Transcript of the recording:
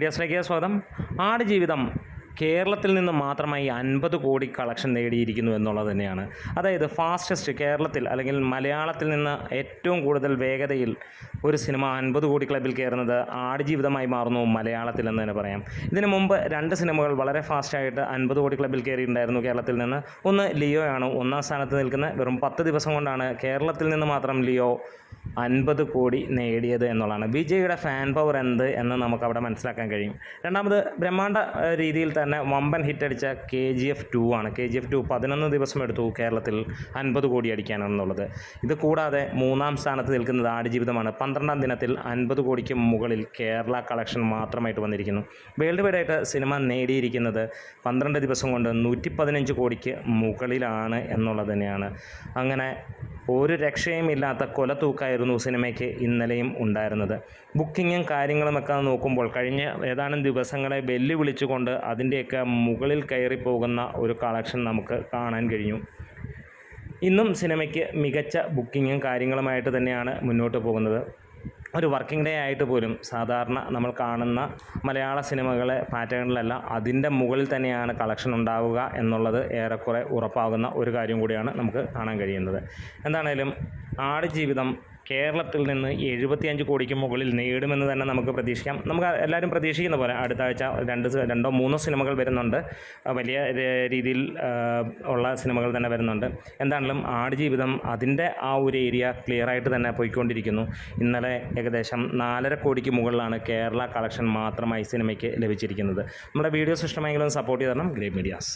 മീഡിയാസിലേക്ക് സ്വാഗതം. ആടുജീവിതം കേരളത്തിൽ നിന്ന് മാത്രമായി അൻപത് കോടി കളക്ഷൻ നേടിയിരിക്കുന്നു എന്നുള്ളത് തന്നെയാണ്. അതായത് ഫാസ്റ്റസ്റ്റ് കേരളത്തിൽ അല്ലെങ്കിൽ മലയാളത്തിൽ നിന്ന് ഏറ്റവും കൂടുതൽ വേഗതയിൽ ഒരു സിനിമ അൻപത് കോടി ക്ലബിൽ കയറുന്നത് ആടുജീവിതമായി മാറുന്നു മലയാളത്തിൽ എന്ന് തന്നെ പറയാം. ഇതിനു മുമ്പ് രണ്ട് സിനിമകൾ വളരെ ഫാസ്റ്റായിട്ട് അൻപത് കോടി ക്ലബിൽ കയറിയിട്ടുണ്ടായിരുന്നു കേരളത്തിൽ നിന്ന്. ഒന്ന് ലിയോ ആണ് ഒന്നാം സ്ഥാനത്ത് നിൽക്കുന്ന വെറും പത്ത് ദിവസം കൊണ്ടാണ് കേരളത്തിൽ നിന്ന് മാത്രം ലിയോ അൻപത് കോടി നേടിയത് എന്നുള്ളതാണ്. വിജയുടെ ഫാൻ പവർ എന്ത് എന്ന് നമുക്ക് അവിടെ മനസ്സിലാക്കാൻ കഴിയും. രണ്ടാമത് ബ്രഹ്മാണ്ഡ രീതിയിൽ തന്നെ വമ്പൻ ഹിറ്റ് അടിച്ച കെ ജി എഫ് ടു ആണ്. കെ ജി എഫ് ടു പതിനൊന്ന് ദിവസം എടുത്തു കേരളത്തിൽ അൻപത് കോടി അടിക്കാനെന്നുള്ളത്. ഇത് കൂടാതെ മൂന്നാം സ്ഥാനത്ത് നിൽക്കുന്നത് ആടുജീവിതമാണ്. പന്ത്രണ്ടാം ദിനത്തിൽ അൻപത് കോടിക്ക് മുകളിൽ കേരള കളക്ഷൻ മാത്രമായിട്ട് വന്നിരിക്കുന്നു. വേൾഡ് വൈഡ് ആയിട്ട് സിനിമ നേടിയിരിക്കുന്നത് പന്ത്രണ്ട് ദിവസം കൊണ്ട് നൂറ്റി പതിനഞ്ച് കോടിക്ക് മുകളിലാണ് എന്നുള്ളത് തന്നെയാണ്. അങ്ങനെ ഒരു രക്ഷയും ഇല്ലാത്ത കൊല തൂക്കായിരുന്നു സിനിമയ്ക്ക് ഇന്നലെയും ഉണ്ടായിരുന്നത്. ബുക്കിങ്ങും കാര്യങ്ങളുമൊക്കെ നോക്കുമ്പോൾ കഴിഞ്ഞ ഏതാനും ദിവസങ്ങളെ വെല്ലുവിളിച്ചുകൊണ്ട് അതിന്റെയൊക്കെ മുകളിൽ കയറി പോകുന്ന ഒരു കളക്ഷൻ നമുക്ക് കാണാൻ കഴിഞ്ഞു. ഇന്നും സിനിമയ്ക്ക് മികച്ച ബുക്കിങ്ങും കാര്യങ്ങളുമായിട്ട് തന്നെയാണ് മുന്നോട്ട് പോകുന്നത്. ഒരു വർക്കിംഗ് ഡേ ആയിട്ട് പോലും സാധാരണ നമ്മൾ കാണുന്ന മലയാള സിനിമകളെ പാറ്റേണിലല്ല അതിന്റെ മുകളിൽ തന്നെയാണ് കളക്ഷൻ ഉണ്ടാവുക എന്നുള്ളത് ഏറെക്കുറെ ഉറപ്പാകുന്ന ഒരു കാര്യം കൂടിയാണ് നമുക്ക് കാണാൻ കഴിയുന്നത്. എന്താണേലും ആടുജീവിതം കേരളത്തിൽ നിന്ന് എഴുപത്തിയഞ്ച് കോടിക്ക് മുകളിൽ നേടുമെന്ന് തന്നെ നമുക്ക് പ്രതീക്ഷിക്കാം. നമുക്ക് എല്ലാവരും പ്രതീക്ഷിക്കുന്ന പോലെ അടുത്ത ആഴ്ച രണ്ട് രണ്ടോ മൂന്നോ സിനിമകൾ വരുന്നുണ്ട്. വലിയ രീതിയിൽ ഉള്ള സിനിമകൾ തന്നെ വരുന്നുണ്ട്. എന്താണെങ്കിലും ആടുജീവിതം അതിന്റെ ആ ഒരു ഏരിയ ക്ലിയർ ആയിട്ട് തന്നെ പോയിക്കൊണ്ടിരിക്കുന്നു. ഇന്നലെ ഏകദേശം നാലര കോടിക്ക് മുകളിലാണ് കേരള കളക്ഷൻ മാത്രമായി സിനിമയ്ക്ക് ലഭിച്ചിരിക്കുന്നത്. നമ്മുടെ വീഡിയോസ് ഇഷ്ടമായെങ്കിലും സപ്പോർട്ട് ചെയ്ത് തരണം. മീഡിയാസ്